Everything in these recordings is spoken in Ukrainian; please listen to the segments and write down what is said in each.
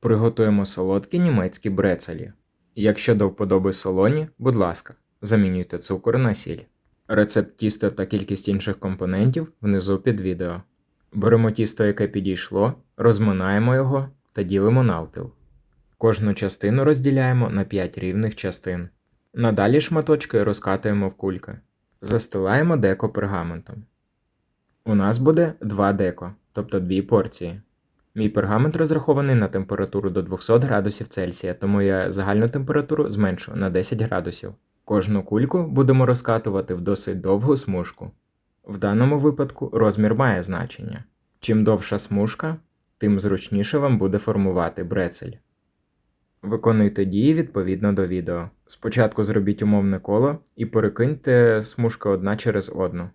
Приготуємо солодкі німецькі брецелі. Якщо до вподоби солоні, будь ласка, замінюйте цукор на сіль. Рецепт тіста та кількість інших компонентів внизу під відео. Беремо тісто, яке підійшло, розминаємо його та ділимо навпіл. Кожну частину розділяємо на 5 рівних частин. Надалі шматочки розкатуємо в кульки. Застилаємо деко пергаментом. У нас буде 2 деко, тобто 2 порції. Мій пергамент розрахований на температуру до 200 градусів Цельсія, тому я загальну температуру зменшу на 10 градусів. Кожну кульку будемо розкатувати в досить довгу смужку. В даному випадку розмір має значення. Чим довша смужка, тим зручніше вам буде формувати брецель. Виконуйте дії відповідно до відео. Спочатку зробіть умовне коло і перекиньте смужки одна через одну.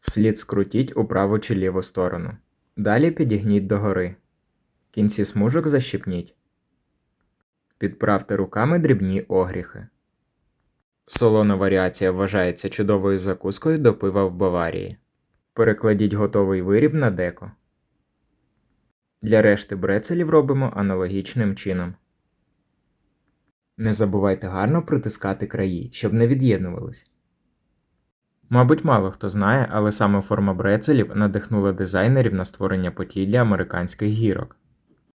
Вслід скрутіть у праву чи ліву сторону. Далі підігніть догори. Кінці смужок защіпніть. Підправте руками дрібні огріхи. Солона варіація вважається чудовою закускою до пива в Баварії. Перекладіть готовий виріб на деко. Для решти брецелів робимо аналогічним чином. Не забувайте гарно притискати краї, щоб не від'єднувались. Мабуть, мало хто знає, але саме форма брецелів надихнула дизайнерів на створення потілля американських гірок.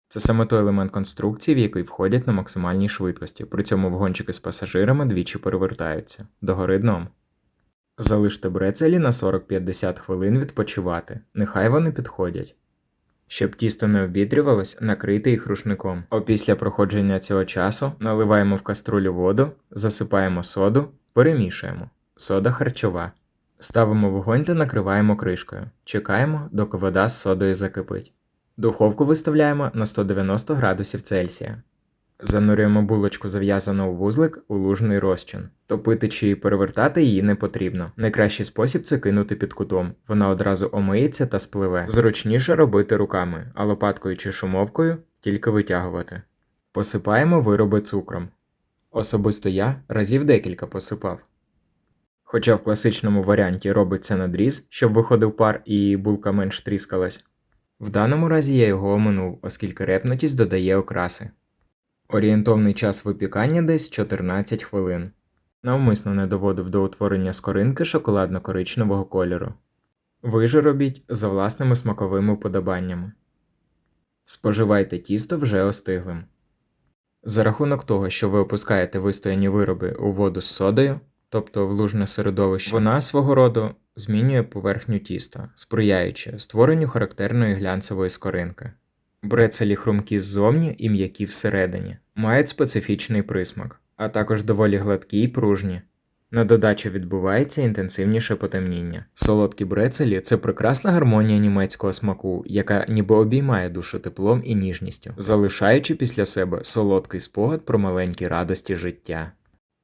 Це саме той елемент конструкції, в який входять на максимальній швидкості, при цьому вагончики з пасажирами двічі перевертаються догори дном. Залиште брецелі на 40-50 хвилин відпочивати, нехай вони підходять. Щоб тісто не обідрювалось, накрийте їх рушником. Опісля проходження цього часу наливаємо в каструлю воду, засипаємо соду, перемішуємо. Сода харчова. Ставимо вогонь та накриваємо кришкою. Чекаємо, доки вода з содою закипить. Духовку виставляємо на 190 градусів Цельсія. Занурюємо булочку зав'язану у вузлик у лужний розчин. Топити чи перевертати її не потрібно. Найкращий спосіб це кинути під кутом. Вона одразу омиється та спливе. Зручніше робити руками, а лопаткою чи шумовкою тільки витягувати. Посипаємо вироби цукром. Особисто я разів декілька посипав. Хоча в класичному варіанті робиться надріз, щоб виходив пар і булка менш тріскалась. В даному разі я його оминув, оскільки репнутість додає окраси. Орієнтовний час випікання десь 14 хвилин. Навмисно не доводив до утворення скоринки шоколадно-коричневого кольору. Ви ж робіть за власними смаковими вподобаннями. Споживайте тісто вже остиглим. За рахунок того, що ви опускаєте вистояні вироби у воду з содою, тобто в лужне середовище, вона свого роду змінює поверхню тіста, сприяючи створенню характерної глянцевої скоринки. Брецелі хрумкі ззовні і м'які всередині, мають специфічний присмак, а також доволі гладкі й пружні. На додачу відбувається інтенсивніше потемніння. Солодкі брецелі це прекрасна гармонія німецького смаку, яка ніби обіймає душу теплом і ніжністю, залишаючи після себе солодкий спогад про маленькі радості життя.